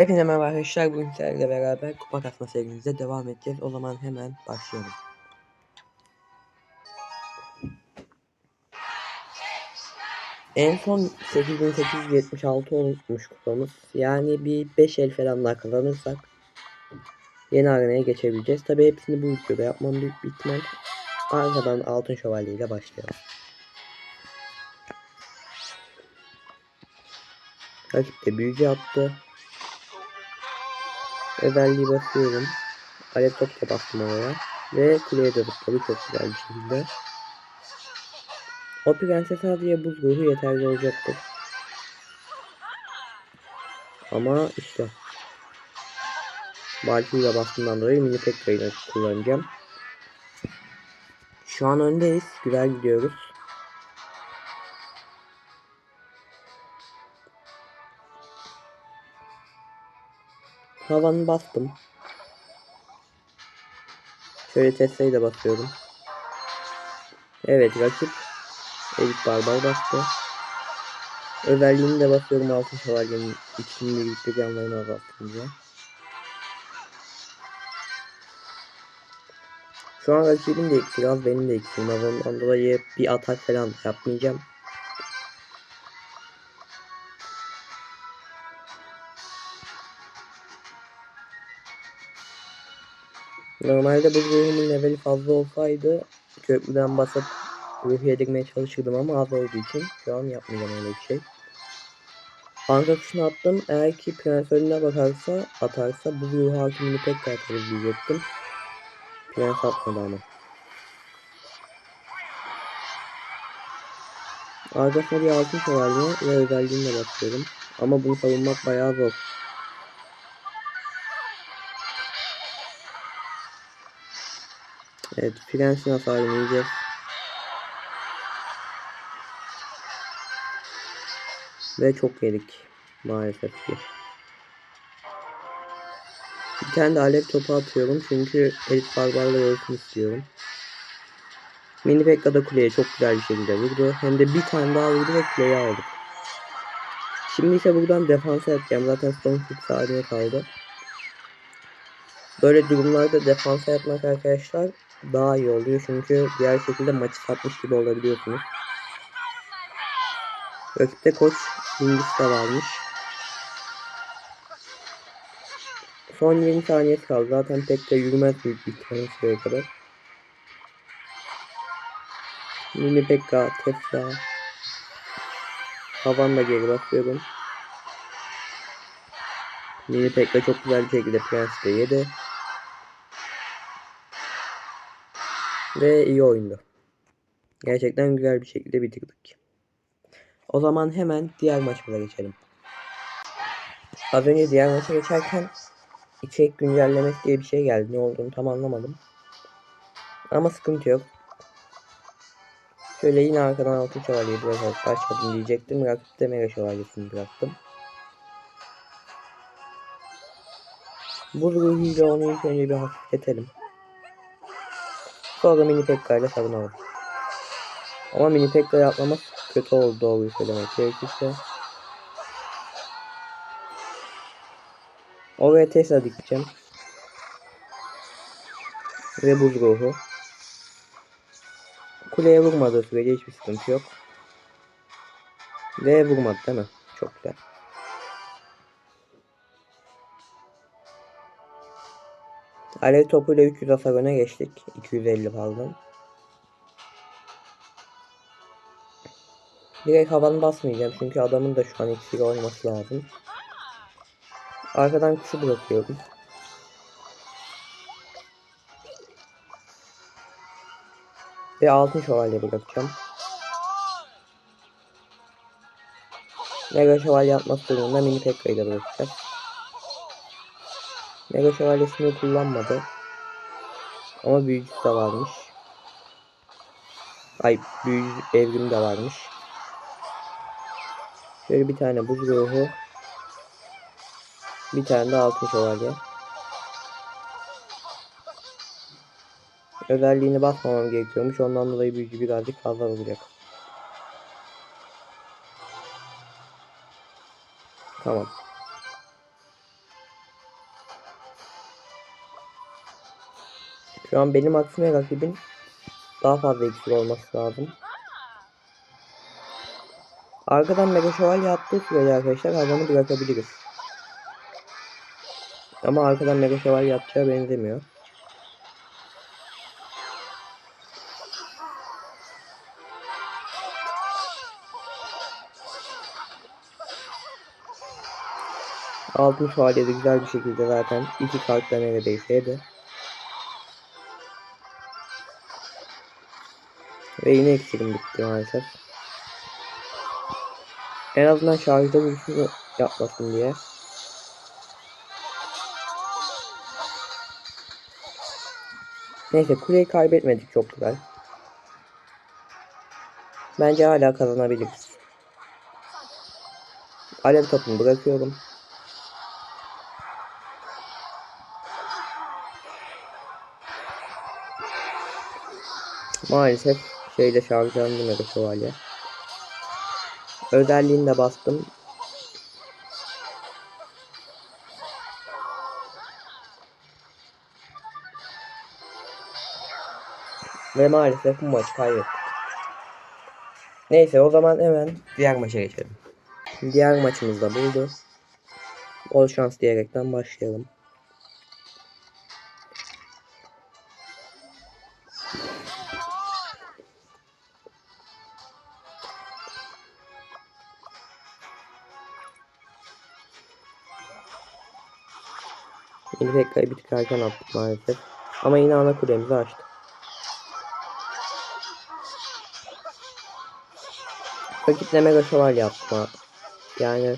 Hepinize merhaba arkadaşlar. Bugün sizlerle beraber kupa kasma serimize devam edeceğiz. O zaman hemen başlayalım. En son 8876 olmuş kupamız. Yani bir 5 el falan daha kazanırsak yeni arenaya geçebileceğiz. Tabi hepsini bu videoda yapmam büyük bir ihtimal. Arkadan altın şövalye ile başlayalım. Rakip de büyücü attı. Özelliği basıyorum. Alev top da bastım oraya. Ve kuleye de zıpladı çok güzel bir şekilde. O prenses sadece buz ruhu yeterli olacaktır. Ama işte. Valkyrie bastığımdan dolayı mini Pekka'yı kullanacağım. Şu an öndeyiz. Güzel gidiyoruz. Havanı bastım. Şöyle Tesla'yı da basıyorum. Evet rakip Elit Barbar bastı. Özelliğini de basıyorum altın şövalyenin ikisini birlikte canlarını azaltınca. Şu an rakibin de eksiği az benim de eksiğim az ondan dolayı bir atak falan yapmayacağım. Normalde bu ruhumun leveli fazla olsaydı köprüden basıp ruhu yedirmeye çalışırdım ama az olduğu için şu an yapmayacağım öyle bir şey. Anka kuşunu attım. Eğer ki prens önüne bakarsa atarsa bu ruhu hakimini pek atarız diyecektim. Prens atmadı ama. Arkasına bir altın şövalye ve özelliğini de basıyorum. Ama bunu savunmak bayağı zor. Evet, prensin hasarını yiyeceğiz. Ve çok yedik maalesef ki. Bir tane de alev topu atıyorum çünkü elit barbarla ölsün istiyorum. Mini Pekka da kuleye çok güzel bir şekilde vurdu. Hem de bir tane daha vurdu ve kuleyi aldık. Şimdi ise buradan defans yapacağım. Zaten son 40 saniye kaldı. Böyle durumlarda defans yapmak arkadaşlar daha iyi oluyor. Çünkü diğer şekilde maçı satmış gibi olabiliyorsunuz. Rakipte koç Hindis de varmış. Son 20 saniyesi kaldı. Zaten pek de yürümez bir ihtimalle şuraya kadar. Mini Pekka, Tesla. Havanla geri basıyorum. Mini Pekka çok güzel bir şekilde Prens de yedi. Ve iyi oyundu. Gerçekten güzel bir şekilde bitirdik. O zaman hemen diğer maçımıza geçelim. Az önce diğer maça geçerken içerik güncellemek diye bir şey geldi. Ne olduğunu tam anlamadım. Ama sıkıntı yok. Şöyle yine arkadan altın şövalyeyi bırakarak başladım diyecektim. Rakipte mega şövalyesini bıraktım. Bu ruhuyla onu ilk önce bir hafifletelim. Sonra mini Pekka ile savunalım. Ama mini Pekka'yı atlamak kötü oldu doğruyu söylemek gerekirse. Oraya Tesla dikeceğim. Ve buz ruhu. Kuleye vurmadığı sürece hiçbir sıkıntı yok. Ve vurmadı değil mi? Çok güzel. Alev topuyla 300 hasar öne geçtik. 250 pardon. Direkt havanı basmayacağım çünkü adamın da şu an iksiri olması lazım. Arkadan kuşu bırakıyorum. Ve altın şövalye bırakacağım. Mega şövalye atması durumunda mini Pekka'yı da bırakacağız. Mega şövalyesini kullanmadı. Ama büyücüsü de varmış. Ay büyücü evrim de varmış. Şöyle bir tane buz ruhu. Bir tane de altın şövalye. Özelliğini basmamam gerekiyormuş. Ondan dolayı büyücü birazcık fazla olacak. Tamam. Şu an benim aksine rakibin daha fazla iksir olması lazım. Arkadan mega şövalye attığı sürece arkadaşlar hayvanı bırakabiliriz. Ama arkadan mega şövalye atacağı benzemiyor. Altın şövalye de güzel bir şekilde zaten iki kartla neredeyse yedi. Ve yine eksilim bitti maalesef. En azından şarjda vuruşunu yapmasın diye. Neyse kuleyi kaybetmedik çok güzel. Bence hala kazanabiliriz. Alev topunu bırakıyorum. Maalesef şeyde şarjlandı şövalye. Özelliğini de bastım. Ve maalesef bu maçı kaybettik. Neyse o zaman hemen diğer maça geçelim. Diğer maçımız da buydu. Bol şans diyerekten başlayalım. Yeni Pekka'yı bir tık erken attık maalesef. Ama yine ana kulemizi açtık. Rakiple mega şövalye yapma. Yani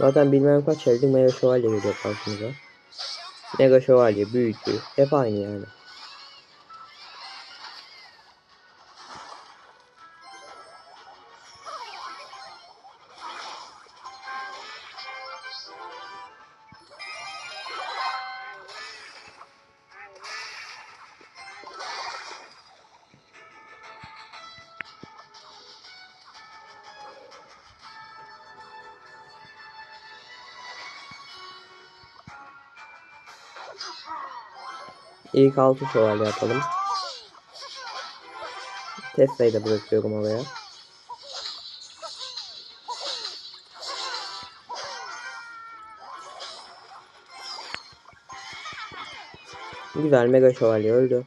zaten bilmem kaç elde mega şövalye geliyor karşımıza. Mega şövalye, büyücü hep aynı yani. İlk altı şövalye atalım. Tesla'yı da bırakıyorum oraya. Güzel mega şövalye öldü.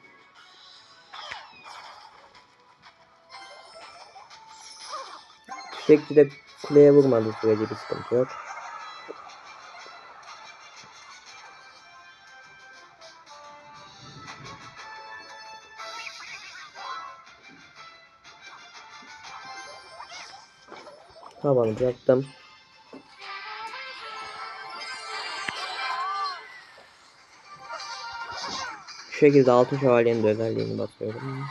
Sürekli de kuleye vurmadığı sürece bir sıkıntı yok. Tabanı bıraktım. Şu şekilde altın şövalyenin de özelliğini basıyorum.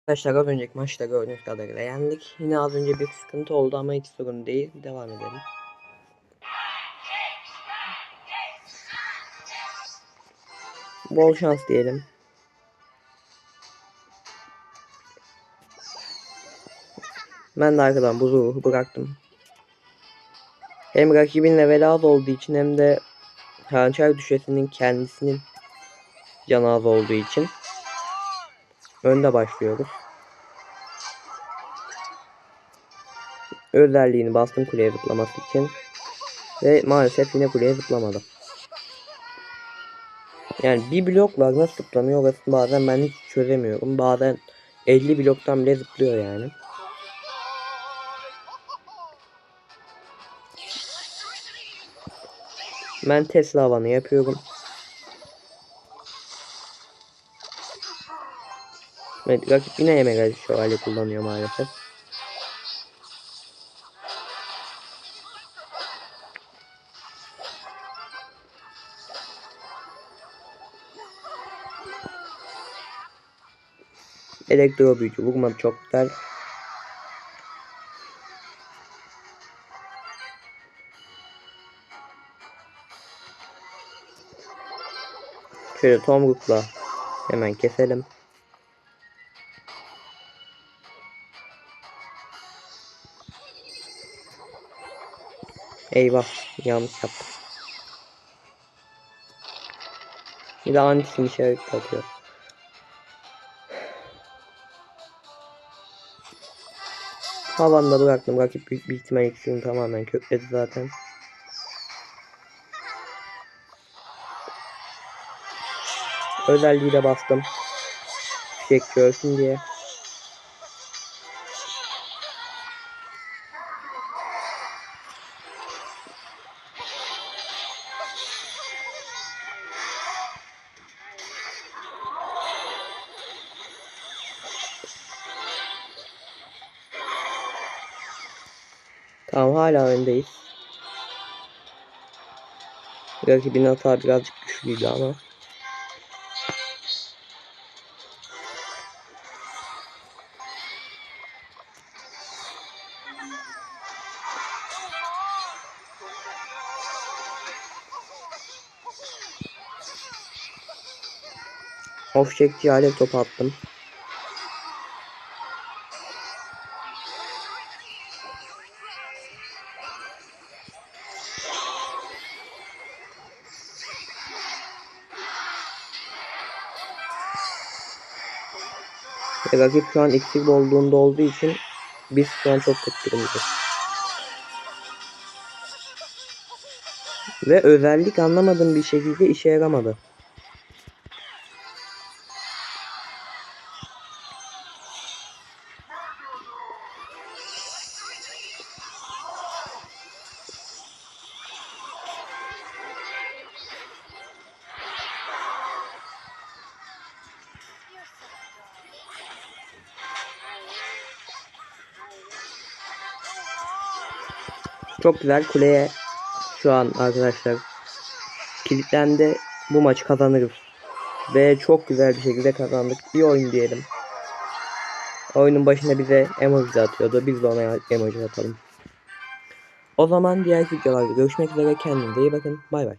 Arkadaşlar az önceki maçta gördüğünüz kadarıyla yendik. Yine az önce bir sıkıntı oldu ama hiç sorun değil. Devam edelim. Bol şans diyelim. Ben de arkadan buzu ruhu bıraktım. Hem rakibin level az olduğu için hem de hançer düşesinin kendisinin canı az olduğu için önde başlıyoruz. Özelliğini bastım kuleye zıplaması için. Ve maalesef yine kuleye zıplamadı. Yani bir blokla nasıl zıplamıyor orasını bazen ben hiç çözemiyorum. Bazen 50 bloktan bile zıplıyor yani. Ben Tesla havanı yapıyorum. Evet rakip yine Emerald şövalye kullanıyor maalesef. Elektro büyücü vurmadı çok güzel. Şöyle tomrukla hemen keselim. Eyvah yanlış yaptım. Bir de antisini işaret atıyor. Havanda bıraktım. Rakip büyük bir ihtimal ikisini tamamen kökledi zaten. Özelliği de bastım. Fişek görsün diye. Tamam hala öndeyiz. Rakibin hata birazcık güçlüydü ama. Of çekti alev topu attım. Ve rakip şu an iksir olduğunda olduğu için biz şu an çok kötü durumdayız. Ve özellik anlamadığım bir şekilde işe yaramadı. Çok güzel kuleye şu an arkadaşlar kilitlendi. Bu maçı kazanırız. Ve çok güzel bir şekilde kazandık. İyi oyun diyelim. Oyunun başında bize emoji atıyordu. Biz de ona emoji atalım. O zaman diğer videolarda görüşmek üzere. Kendinize iyi bakın. Bay bay.